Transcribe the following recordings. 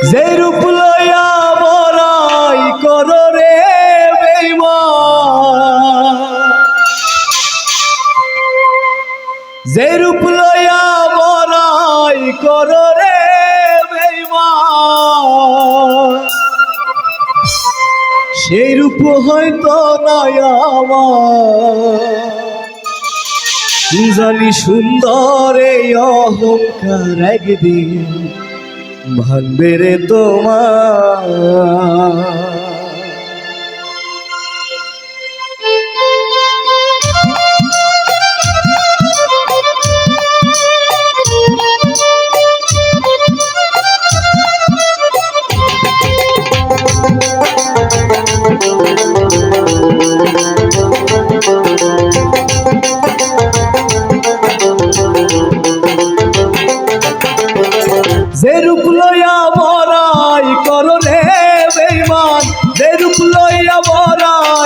যে রূপ লইয়া বড়াই কর রে যে রূপ লইয়া বড়াই কর রে সেই হয়তো নাই আমার। জানি সুন্দর এই অহংকার একদিন ভাঙবে রে তোমার।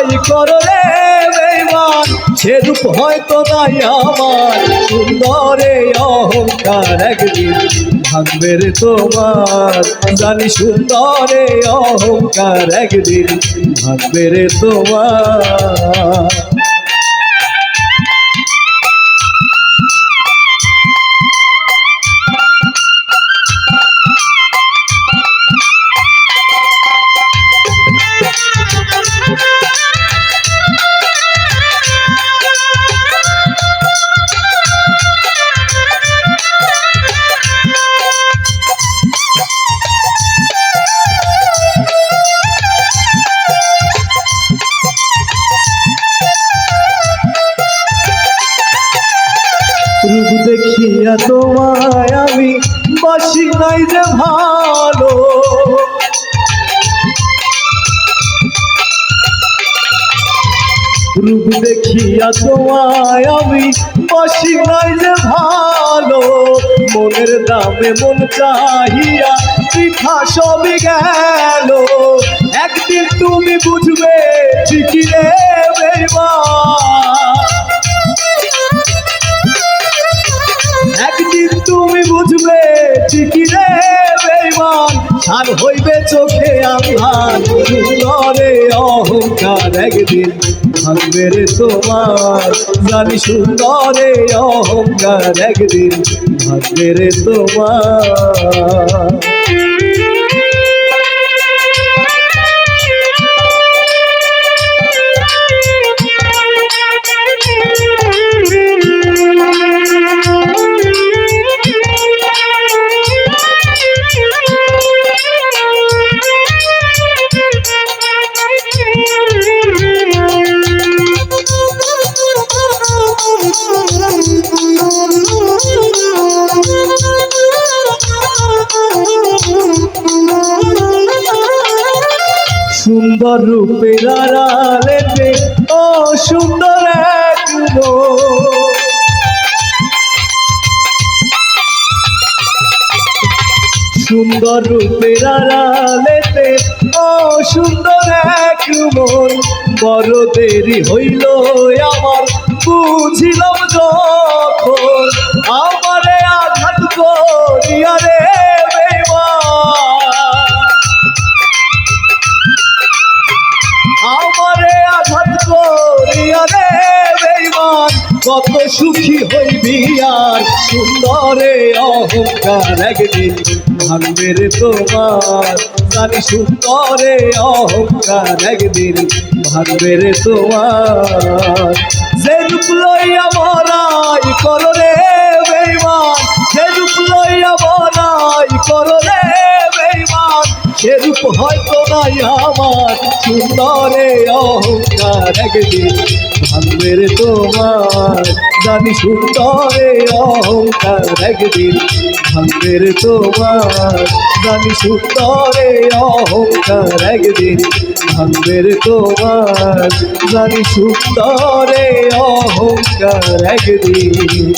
বড়াই করো রে বেইমান সে রূপ হয়তো নাই আমার। সুন্দরে অহংকার একদিন ভাঙবে রে তোমার। জানি সুন্দরে অহংকার একদিন ভাঙবে রে তোমার। দেখিয়া তোমায় আমি বাসি নাই যে ভালো। রূপ দেখিয়া তোমায় আমি বাসি নাই যে ভালো। মনের দামে মন চাহিয়া পিঠা সবই গেল। একদিন তুমি বুঝবে ঠিকই রে বেইমান সার হইবে চোখে আমার সুন্দরে অহংকার একদিন ভাঙবে রে তোমার। জানি সুন্দরে অহংকার একদিন ভাঙবে রে তোমার। সুন্দর রূপের আড়ালেতে ও সুন্দর এক। সুন্দর রূপের আড়ালেতে ও সুন্দর এক মন বড় দেরি হইল আমার, বুঝিলাম যখন কত সুখী হইবি আর সুন্দরে অহংকার একদিন ভাঙবে রে তোমার। জানি সুন্দরে অহংকার একদিন ভাঙবে রে তোমার। যে রূপ লইয়া মরাই করো রে বেইমান। যে রূপ লইয়া মরাই করো রে বেইমান। সে রূপ হয়তো নাই আমার। সুন্দরে অহংকার একদিন রে তোমার, জানি সুন্দরে অহংকার একদিন রে তোমার, জানি সুন্দরে অহংকার একদিন রে তোমার, জানি সুন্দরে অহংকার একদিন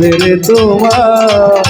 রে তোমার।